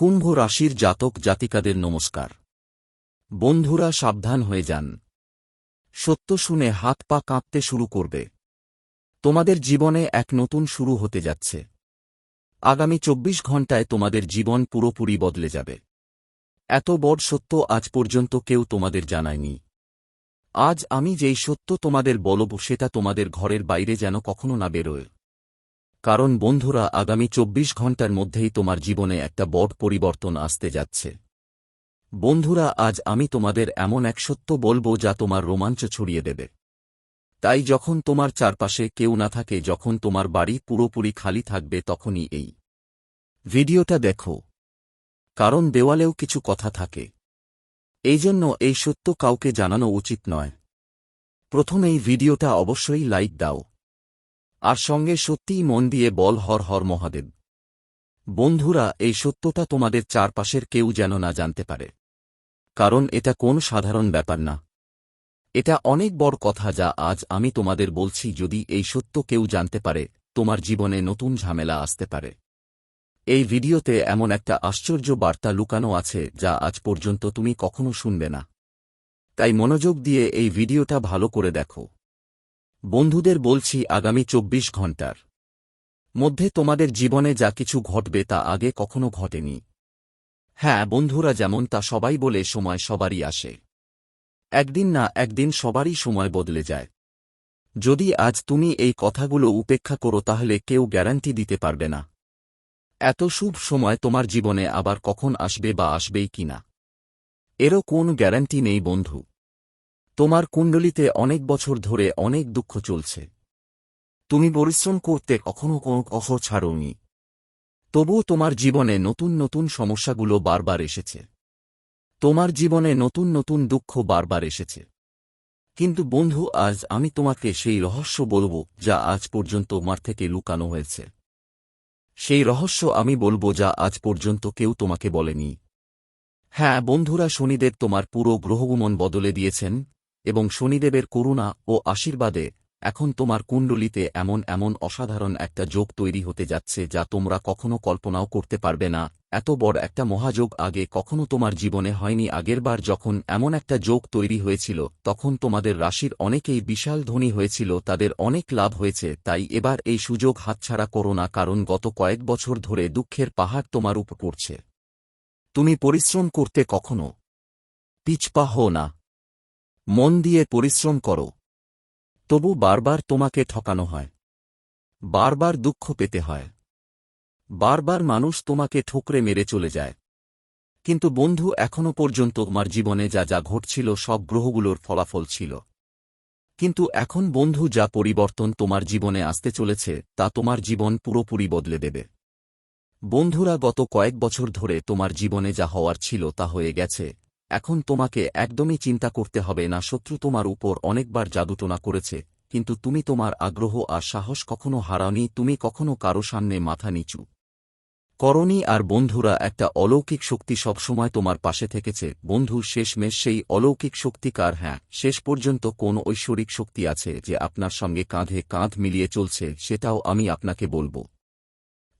কুম্ভ রাশির জাতক জাতিকাদের নমস্কার। বন্ধুরা সাবধান হয়ে যান। সত্য শুনে হাত পা কাঁপতে শুরু করবে। তোমাদের জীবনে এক নতুন শুরু হতে যাচ্ছে। আগামী চব্বিশ ঘণ্টায় তোমাদের জীবন পুরোপুরি বদলে যাবে। এত বড় সত্য আজ পর্যন্ত কেউ তোমাদের জানায়নি। আজ আমি যেই সত্য তোমাদের বলব সেটা তোমাদের ঘরের বাইরে যেন কখনো না বেরোয়। কারণ বন্ধুরা, আগামী চব্বিশ ঘণ্টার মধ্যেই তোমার জীবনে একটা বড় পরিবর্তন আসতে যাচ্ছে। বন্ধুরা, আজ আমি তোমাদের এমন এক সত্য বলব যা তোমার রোমাঞ্চ ছড়িয়ে দেবে। তাই যখন তোমার চারপাশে কেউ না থাকে, যখন তোমার বাড়ি পুরোপুরি খালি থাকবে, তখনই এই ভিডিওটা দেখো। কারণ দেওয়ালেও কিছু কথা থাকে। এই জন্য এই সত্য কাউকে জানানো উচিত নয়। প্রথম এই ভিডিওটা অবশ্যই লাইক দাও। আর সঙ্গে সত্যিই মন দিয়ে বল, হর হর মহাদেব। বন্ধুরা, এই সত্যতা তোমাদের চারপাশের কেউ যেন না জানতে পারে। কারণ এটা কোন সাধারণ ব্যাপার না। এটা অনেক বড় কথা যা আজ আমি তোমাদের বলছি, যদি এই সত্য কেউ জানতে পারে, তোমার জীবনে নতুন ঝামেলা আসতে পারে। এই ভিডিওতে এমন একটা আশ্চর্য বার্তা লুকানো আছে, যা আজ পর্যন্ত তুমি কখনো শুনবে না। তাই মনোযোগ দিয়ে এই ভিডিওটা ভালো করে দেখো। বন্ধুদের বলছি আগামী চব্বিশ ঘণ্টার মধ্যে তোমাদের জীবনে যা কিছু ঘটবে তা আগে কখনো ঘটেনি। হ্যাঁ বন্ধুরা যেমন তা সবাই বলে সময় সবারই আসে। একদিন না একদিন সবারই সময় বদলে যায়। যদি আজ তুমি এই কথাগুলো উপেক্ষা করো তাহলে কেউ গ্যারান্টি দিতে পারবে না। এত শুভ সময় তোমার জীবনে আবার কখন আসবে বা আসবেই কিনা? এরও কোন গ্যারান্টি নেই বন্ধু। তোমার কুণ্ডলিতে অনেক বছর ধরে অনেক দুঃখ চলছে। তুমি পরিশ্রম করতে কখনো কোনো কফর ছাড়োনি। তবুও তোমার জীবনে নতুন নতুন সমস্যাগুলো বারবার এসেছে। তোমার জীবনে নতুন নতুন দুঃখ বারবার এসেছে। কিন্তু বন্ধু, আজ আমি তোমাকে সেই রহস্য বলব যা আজ পর্যন্ত তোমার থেকে লুকানো হয়েছে। সেই রহস্য আমি বলব যা আজ পর্যন্ত কেউ তোমাকে বলেনি। হ্যাঁ বন্ধুরা, শনিদেব তোমার পুরো গ্রহগুমন বদলে দিয়েছেন। এবং শনিদেবের করুণা ও আশীর্বাদে এখন তোমার কুণ্ডলিতে এমন এমন অসাধারণ একটা যোগ তৈরি হতে যাচ্ছে যা তোমরা কখনো কল্পনাও করতে পারবে না। এত বড় একটা মহাযোগ আগে কখনো তোমার জীবনে হয়নি। আগেরবার যখন এমন একটা যোগ তৈরি হয়েছিল, তখন তোমাদের রাশির অনেকেই বিশাল ধনী হয়েছিল, তাদের অনেক লাভ হয়েছে, তাই এবার এই সুযোগ হাতছাড়া করো না, কারণ গত কয়েক বছর ধরে দুঃখের পাহাড় তোমার উপর পড়ছে। তুমি পরিশ্রম করতে কখনো পিছপা হো না। মন দিয়ে পরিশ্রম করো। তবু বারবার তোমাকে ঠকানো হয়। বারবার দুঃখ পেতে হয়। বারবার মানুষ তোমাকে ঠোকরে মেরে চলে যায়। কিন্তু বন্ধু, এখনও পর্যন্ত তোমার জীবনে যা যা ঘটছিল, সব গ্রহগুলোর ফলাফল ছিল। কিন্তু এখন বন্ধু, যা পরিবর্তন তোমার জীবনে আসতে চলেছে, তা তোমার জীবন পুরোপুরি বদলে দেবে। বন্ধুরা, গত কয়েক বছর ধরে তোমার জীবনে যা হওয়ার ছিল তা হয়ে গেছে। এখন তোমাকে একদমই চিন্তা করতে হবে না, শত্রু তোমার উপর অনেকবার জাদুটোনা করেছে, কিন্তু তুমি তোমার আগ্রহ আর সাহস কখনো হারাওনি, তুমি কখনো কারও সামনে মাথা নিচু। করণী আর বন্ধুরা, একটা অলৌকিক শক্তি সবসময় তোমার পাশে থেকেছে। বন্ধু, শেষমেশ সেই অলৌকিক শক্তিকার হ্যাঁ শেষ পর্যন্ত কোন ঐশ্বরিক শক্তি আছে যে আপনার সঙ্গে কাঁধে কাঁধ মিলিয়ে চলছে, সেটাও আমি আপনাকে বলব।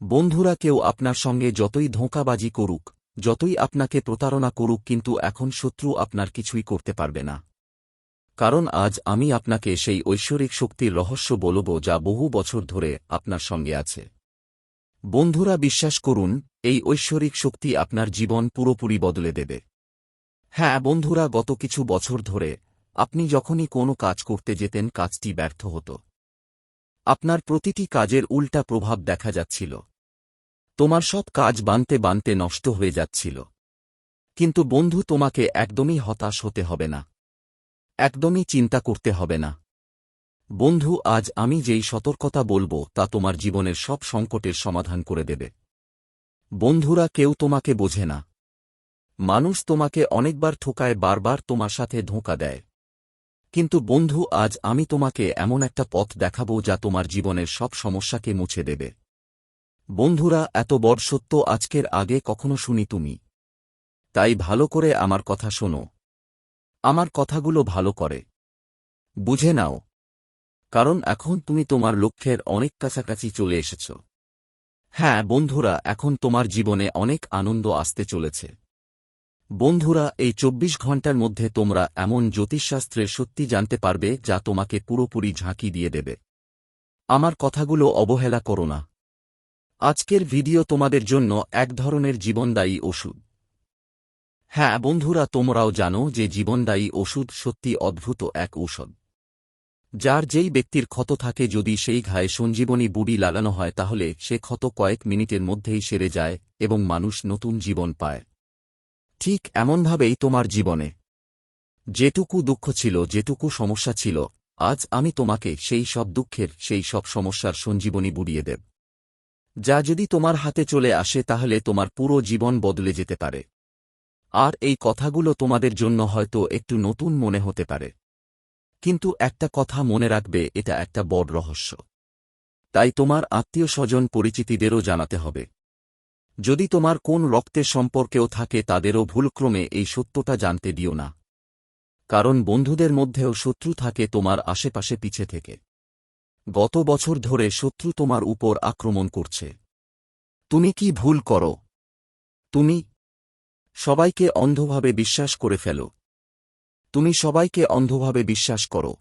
বন্ধুরা, কেউ আপনার সঙ্গে যতই ধোঁকাবাজি করুক যতই আপনাকে প্রতারণা করুক কিন্তু এখন শত্রু আপনার কিছুই করতে পারবে না। কারণ আজ আমি আপনাকে সেই ঐশ্বরিক শক্তির রহস্য বলব যা বহু বছর ধরে আপনার সঙ্গে আছে। বন্ধুরা বিশ্বাস করুন, এই ঐশ্বরিক শক্তি আপনার জীবন পুরোপুরি বদলে দেবে। হ্যাঁ বন্ধুরা গত কিছু বছর ধরে আপনি যখনই কোনো কাজ করতে যেতেন কাজটি ব্যর্থ হতো। আপনার প্রতিটি কাজের উল্টা প্রভাব দেখা যাচ্ছিল। তোমার সব কাজ বানতে বানতে নষ্ট হয়ে যাচ্ছিল। কিন্তু বন্ধু, তোমাকে একদমই হতাশ হতে হবে না। একদমই চিন্তা করতে হবে না। বন্ধু, আজ আমি যেই সতর্কতা বলব, তা তোমার জীবনের সব সংকটের সমাধান করে দেবে। বন্ধুরা, কেউ তোমাকে বোঝে না। মানুষ তোমাকে অনেকবার ঠোকায়, বারবার তোমার সাথে ধোঁকা দেয়। কিন্তু বন্ধু, আজ আমি তোমাকে এমন একটা পথ দেখাবো যা তোমার জীবনের সব সমস্যাকে মুছে দেবে। বন্ধুরা, এত বড় সত্য আজকের আগে কখনো শুনি তুমি। তাই ভালো করে আমার কথা শোনো। আমার কথাগুলো ভালো করে। বুঝে নাও। কারণ এখন তুমি তোমার লক্ষ্যের অনেক কাছাকাছি চলে এসেছ। হ্যাঁ বন্ধুরা, এখন তোমার জীবনে অনেক আনন্দ আসতে চলেছে। বন্ধুরা, এই চব্বিশ ঘণ্টার মধ্যে তোমরা এমন জ্যোতিষশাস্ত্রের সত্যি জানতে পারবে যা তোমাকে পুরোপুরি ঝাঁকি দিয়ে দেবে। আমার কথাগুলো অবহেলা করো না। আজকের ভিডিও তোমাদের জন্য এক ধরনের জীবনদায়ী ওষুধ। হ্যাঁ বন্ধুরা, তোমরাও জানো যে জীবনদায়ী ওষুধ সত্যি অদ্ভুত এক ঔষধ। যার যেই ব্যক্তির ক্ষত থাকে যদি সেই ঘায়ে সঞ্জীবনী বুড়ি লাগানো হয়, তাহলে সে ক্ষত কয়েক মিনিটের মধ্যেই সেরে যায় এবং মানুষ নতুন জীবন পায়। ঠিক এমনভাবেই তোমার জীবনে। যেটুকু দুঃখ ছিল, যেটুকু সমস্যা ছিল, আজ আমি তোমাকে সেই সব দুঃখের, সেই সব সমস্যার সঞ্জীবনী বুড়িয়ে দেব। যা যদি তোমার হাতে চলে আসে তাহলে তোমার পুরো জীবন বদলে যেতে পারে। আর এই কথাগুলো তোমাদের জন্য হয়তো একটু নতুন মনে হতে পারে। কিন্তু একটা কথা মনে রাখবে, এটা একটা বড় রহস্য। তাই তোমার আত্মীয় স্বজন পরিচিতিদেরও জানাতে হবে। যদি তোমার কোন রক্তের সম্পর্কেও থাকে, তাদেরও ভুলক্রমে এই সত্যটা জানতে দিও না। কারণ বন্ধুদের মধ্যেও শত্রু থাকে তোমার আশেপাশে পিছে থেকে। গত বছর ধরে শত্রু তোমার উপর আক্রমণ করছে। তুমি কি ভুল করো? তুমি সবাইকে অন্ধভাবে বিশ্বাস করে ফেলো। তুমি সবাইকে অন্ধভাবে বিশ্বাস করো।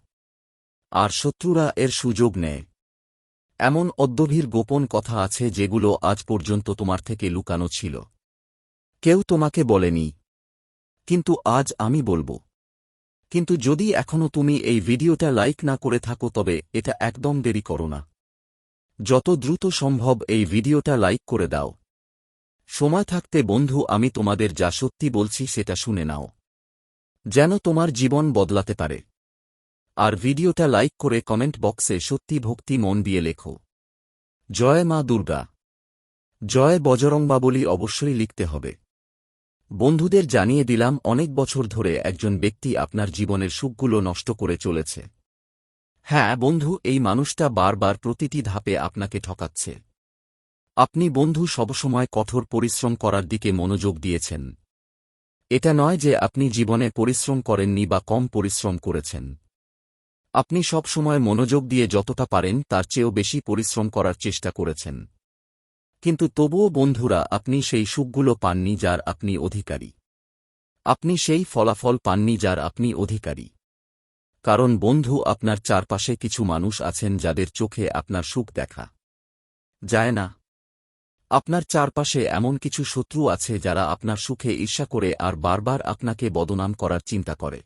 আর শত্রুরা এর সুযোগ নেয়। এমন অদ্যভীর গোপন কথা আছে যেগুলো আজ পর্যন্ত তোমার থেকে লুকানো ছিল। কেউ তোমাকে বলেনি। কিন্তু আজ আমি বলব। কিন্তু যদি এখনও তুমি এই ভিডিওটা লাইক না করে থাকো তবে এটা একদম দেরি করো না। যত দ্রুত সম্ভব এই ভিডিওটা লাইক করে দাও। সময় থাকতে বন্ধু, আমি তোমাদের যা সত্যি বলছি সেটা শুনে নাও। যেন তোমার জীবন বদলাতে পারে। আর ভিডিওটা লাইক করে কমেন্ট বক্সে সত্যি ভক্তি মন দিয়ে লেখো। জয় মা দুর্গা। জয় বজরংবাবলি অবশ্যই লিখতে হবে। বন্ধুদের জানিয়ে দিলাম, অনেক বছর ধরে একজন ব্যক্তি আপনার জীবনের সুখগুলো নষ্ট করে চলেছে। হ্যাঁ বন্ধু, এই মানুষটা বারবার প্রতিটি ধাপে আপনাকে ঠকাচ্ছে। আপনি বন্ধু সবসময় কঠোর পরিশ্রম করার দিকে মনোযোগ দিয়েছেন। এটা নয় যে আপনি জীবনে পরিশ্রম করেননি বা কম পরিশ্রম করেছেন। আপনি সবসময় মনোযোগ দিয়ে যতটা পারেন তার চেয়েও বেশি পরিশ্রম করার চেষ্টা করেছেন। কিন্তু তবুও বন্ধুরা, আপনি সেই সুখগুলো পাননি যার আপনি অধিকারী। আপনি সেই ফলাফল পাননি যার আপনি অধিকারী। কারণ বন্ধু আপনার চারপাশে কিছু মানুষ আছেন যাদের চোখে আপনার সুখ দেখা যায় না। আপনার চারপাশে এমন কিছু শত্রু আছে যারা আপনার সুখে ঈর্ষা করে আর বারবার আপনাকে বদনাম করার চিন্তা করে।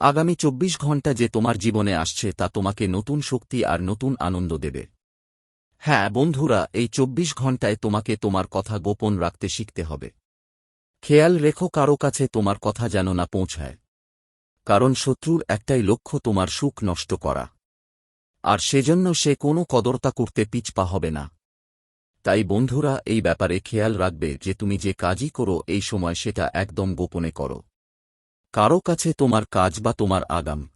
আগামী চব্বিশ ঘণ্টা যে তোমার জীবনে আসছে তা তোমাকে নতুন শক্তি আর নতুন আনন্দ দেবে। হ্যাঁ বন্ধুরা, এই চব্বিশ ঘণ্টায় তোমাকে তোমার কথা গোপন রাখতে শিখতে হবে। খেয়াল রেখো, কারও কাছে তোমার কথা যেন না পৌঁছায়। কারণ শত্রুর একটাই লক্ষ্য তোমার সুখ নষ্ট করা। আর সেজন্য সে কোনো কদরতা করতে পিছপা হবে না। তাই বন্ধুরা, এই ব্যাপারে খেয়াল রাখবে যে তুমি যে কাজই করো, এই সময় সেটা একদম গোপনে করো। কারও কাছে তোমার কাজ বা তোমার আগাম।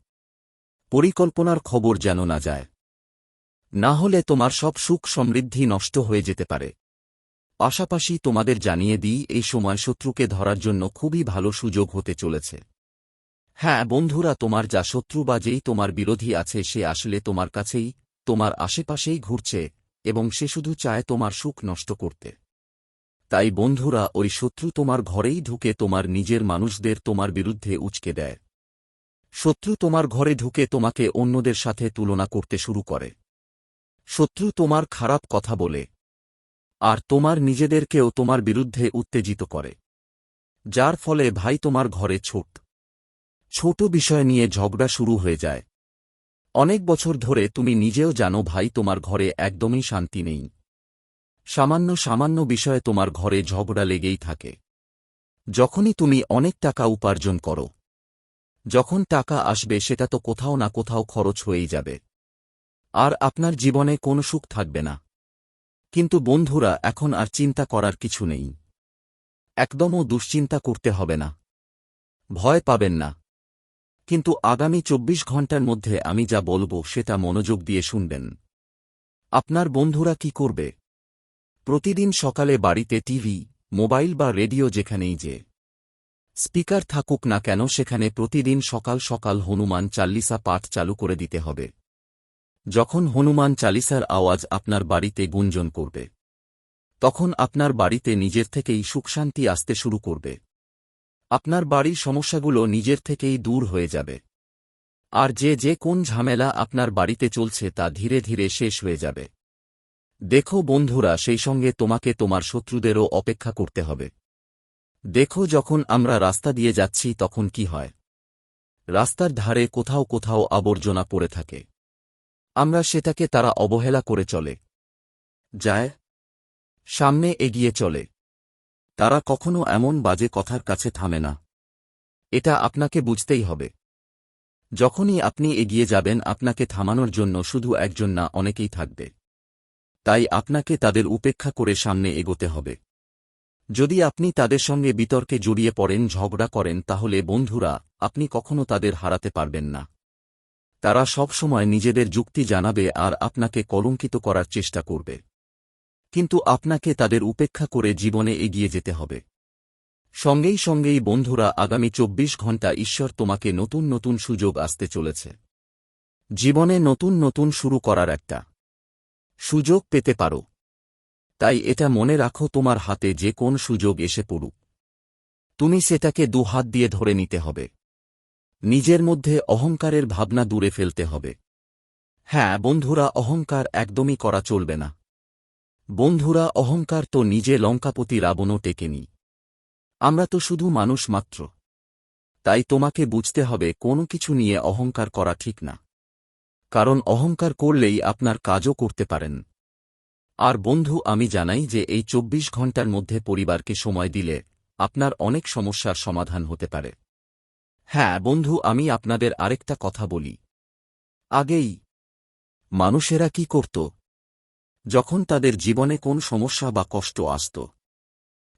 পরিকল্পনার খবর যেন না যায়। না হলে তোমার সব সুখ সমৃদ্ধি নষ্ট হয়ে যেতে পারে। পাশাপাশি তোমাদের জানিয়ে দিই, এই সময় শত্রুকে ধরার জন্য খুবই ভালো সুযোগ হতে চলেছে। হ্যাঁ বন্ধুরা, তোমার যা শত্রু বা যেই তোমার বিরোধী আছে, সে আসলে তোমার কাছেই, তোমার আশেপাশেই ঘুরছে এবং সে শুধু চায় তোমার সুখ নষ্ট করতে। তাই বন্ধুরা, ওই শত্রু তোমার ঘরেই ঢুকে তোমার নিজের মানুষদের তোমার বিরুদ্ধে উচকে দেয়। শত্রু তোমার ঘরে ঢুকে তোমাকে অন্যদের সাথে তুলনা করতে শুরু করে। শত্রু তোমার খারাপ কথা বলে, আর তোমার নিজেদেরকেও তোমার বিরুদ্ধে উত্তেজিত করে, যার ফলে ভাই তোমার ঘরে ছোট ছোট বিষয় নিয়ে ঝগড়া শুরু হয়ে যায়। অনেক বছর ধরে তুমি নিজেও জানো ভাই তোমার ঘরে একদমই শান্তি নেই। সামান্য সামান্য বিষয়ে তোমার ঘরে ঝগড়া লেগেই থাকে। যখনই তুমি অনেক টাকা উপার্জন করো, যখন টাকা আসবে সেটা তো কোথাও না কোথাও খরচ হয়েই যাবে। আর আপনার জীবনে কোনো সুখ থাকবে না। কিন্তু বন্ধুরা, এখন আর চিন্তা করার কিছু নেই। একদমও দুশ্চিন্তা করতে হবে না। ভয় পাবেন না। কিন্তু আগামী চব্বিশ ঘণ্টার মধ্যে আমি যা বলব সেটা মনোযোগ দিয়ে শুনবেন। আপনার বন্ধুরা কি করবে? প্রতিদিন সকালে বাড়িতে টিভি, মোবাইল বা রেডিও যেখানেই যে স্পিকার থাকুক না কেন, সেখানে প্রতিদিন সকাল সকাল হনুমান চাল্লিসা পাঠ চালু করে দিতে হবে। যখন হনুমান চালিসার আওয়াজ আপনার বাড়িতে গুঞ্জন করবে, তখন আপনার বাড়িতে নিজের থেকেই সুখশান্তি আসতে শুরু করবে। আপনার বাড়ির সমস্যাগুলো নিজের থেকেই দূর হয়ে যাবে। আর যে যে কোন ঝামেলা আপনার বাড়িতে চলছে তা ধীরে ধীরে শেষ হয়ে যাবে। দেখো বন্ধুরা, সেই সঙ্গে তোমাকে তোমার শত্রুদেরও অপেক্ষা করতে হবে। দেখো যখন আমরা রাস্তা দিয়ে যাচ্ছি তখন কি হয়। রাস্তার ধারে কোথাও কোথাও আবর্জনা পড়ে থাকে। আমরা সেটাকে তারা অবহেলা করে চলে। যায়। সামনে এগিয়ে চলে। তারা কখনো এমন বাজে কথার কাছে থামে না। এটা আপনাকে বুঝতেই হবে। যখনই আপনি এগিয়ে যাবেন, আপনাকে থামানোর জন্য শুধু একজন না, অনেকেই থাকবে। তাই আপনাকে তাদের উপেক্ষা করে সামনে এগোতে হবে। যদি আপনি তাদের সঙ্গে বিতর্কে জড়িয়ে পড়েন, ঝগড়া করেন, তাহলে বন্ধুরা, আপনি কখনো তাদের হারাতে পারবেন না। তারা সব সময় নিজেদের যুক্তি জানাবে আর আপনাকে কলঙ্কিত করার চেষ্টা করবে। কিন্তু আপনাকে তাদের উপেক্ষা করে জীবনে এগিয়ে যেতে হবে। সঙ্গেই সঙ্গেই বন্ধুরা, আগামী চব্বিশ ঘণ্টা ঈশ্বর তোমাকে নতুন নতুন সুযোগ আসতে চলেছে। জীবনে নতুন নতুন শুরু করার একটা সুযোগ পেতে পারো। তাই এটা মনে রাখো তোমার হাতে যে কোন সুযোগ এসে পড়ুক। তুমি সেটাকে দুহাত দিয়ে ধরে নিতে হবে। নিজের মধ্যে অহংকারের ভাবনা দূরে ফেলতে হবে। হ্যাঁ বন্ধুরা, অহংকার একদমই করা চলবে না। বন্ধুরা, অহংকার তো নিজে লঙ্কাপতি রাবণও টেকেনি। আমরা তো শুধু মানুষ মাত্র। তাই তোমাকে বুঝতে হবে, কোনো কিছু নিয়ে অহংকার করা ঠিক না। কারণ অহংকার করলেই আপনার কাজও করতে পারেন। আর বন্ধু, আমি জানাই যে এই চব্বিশ ঘণ্টার মধ্যে পরিবারকে সময় দিলে আপনার অনেক সমস্যার সমাধান হতে পারে। হ্যাঁ বন্ধু, আমি আপনাদের আরেকটা কথা বলি। আগেই, মানুষেরা কি করত? যখন তাদের জীবনে কোন সমস্যা বা কষ্ট আসত,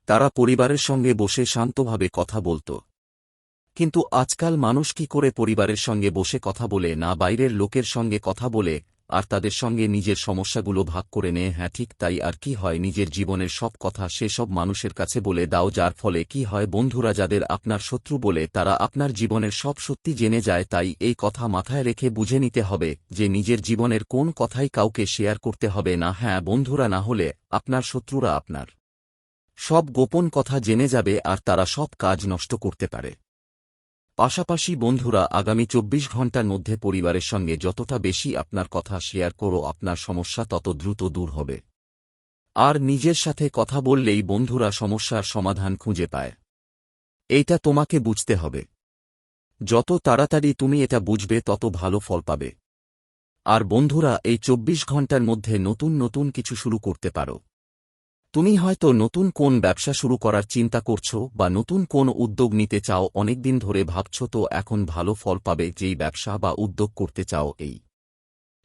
তারা পরিবারের সঙ্গে বসে শান্তভাবে কথা বলত। কিন্তু আজকাল মানুষ কি করে পরিবারের সঙ্গে বসে কথা বলে না বাইরের লোকের সঙ্গে কথা বলে আর তাদের সঙ্গে নিজের সমস্যাগুলো ভাগ করে নেয় হ্যাঁ ঠিক তাই, আর কি হয় নিজের জীবনের সব কথা সেসব মানুষের কাছে বলে দাও, যার ফলে কি হয় বন্ধুরা যাদের আপনার শত্রু বলে তারা আপনার জীবনের সব সত্যি জেনে যায়, তাই এই কথা মাথায় রেখে বুঝে নিতে হবে যে নিজের জীবনের কোন কথাই কাউকে শেয়ার করতে হবে না হ্যাঁ বন্ধুরা না হলে আপনার শত্রুরা আপনার সব গোপন কথা জেনে যাবে আর তারা সব কাজ নষ্ট করতে পারে। পাশাপাশি বন্ধুরা, আগামী চব্বিশ ঘণ্টার মধ্যে পরিবারের সঙ্গে যতটা বেশি আপনার কথা শেয়ার করো, আপনার সমস্যা তত দ্রুত দূর হবে। আর নিজের সাথে কথা বললেই বন্ধুরা সমস্যার সমাধান খুঁজে পায়। এইটা তোমাকে বুঝতে হবে। যত তাড়াতাড়ি তুমি এটা বুঝবে, তত ভালো ফল পাবে। আর বন্ধুরা, এই চব্বিশ ঘণ্টার মধ্যে নতুন নতুন কিছু শুরু করতে পারো। তুমি হয়তো নতুন কোন ব্যবসা শুরু করার চিন্তা করছ বা নতুন কোন উদ্যোগ নিতে চাও, অনেকদিন ধরে ভাবছ তো এখন ভালো ফল পাবে যেই ব্যবসা বা উদ্যোগ করতে চাও এই।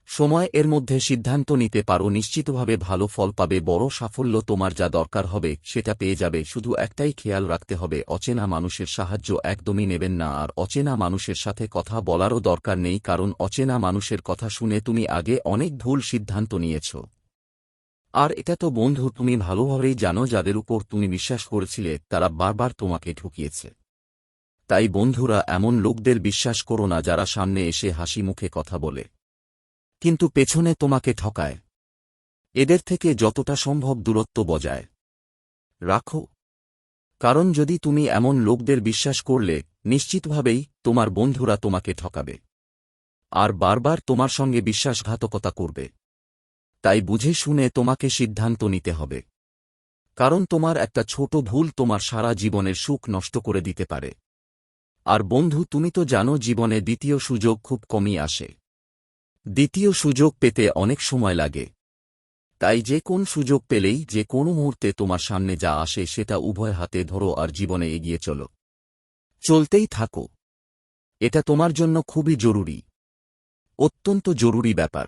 সময় এর মধ্যে সিদ্ধান্ত নিতে পারো, নিশ্চিতভাবে ভালো ফল পাবে, বড় সাফল্য তোমার যা দরকার হবে সেটা পেয়ে যাবে, শুধু একটাই খেয়াল রাখতে হবে, অচেনা মানুষের সাহায্য একদমই নেবেন না, আর অচেনা মানুষের সাথে কথা বলারও দরকার নেই, কারণ অচেনা মানুষের কথা শুনে তুমি আগে অনেক ভুল সিদ্ধান্ত নিয়েছ। আর এটা তো বন্ধু, তুমি ভালোভাবেই জানো যাদের উপর তুমি বিশ্বাস করেছিলে, তারা বারবার তোমাকে ঠুকিয়েছে। তাই বন্ধুরা, এমন লোকদের বিশ্বাস করো না যারা সামনে এসে হাসি মুখে কথা বলে। কিন্তু পেছনে তোমাকে ঠকায়। এদের থেকে যতটা সম্ভব দূরত্ব বজায়। রাখো। কারণ যদি তুমি এমন লোকদের বিশ্বাস করলে, নিশ্চিতভাবেই তোমার বন্ধুরা তোমাকে ঠকাবে। আর বারবার তোমার সঙ্গে বিশ্বাসঘাতকতা করবে। তাই বুঝে শুনে তোমাকে সিদ্ধান্ত নিতে হবে। কারণ তোমার একটা ছোট ভুল তোমার সারা জীবনের সুখ নষ্ট করে দিতে পারে। আর বন্ধু, তুমি তো জানো জীবনে দ্বিতীয় সুযোগ খুব কমই আসে। দ্বিতীয় সুযোগ পেতে অনেক সময় লাগে। তাই যে কোন সুযোগ পেলেই, যে কোনো মুহূর্তে তোমার সামনে যা আসে সেটা উভয় হাতে ধরো আর জীবনে এগিয়ে চলো। চলতেই থাকো। এটা তোমার জন্য খুবই জরুরি। অত্যন্ত জরুরি ব্যাপার।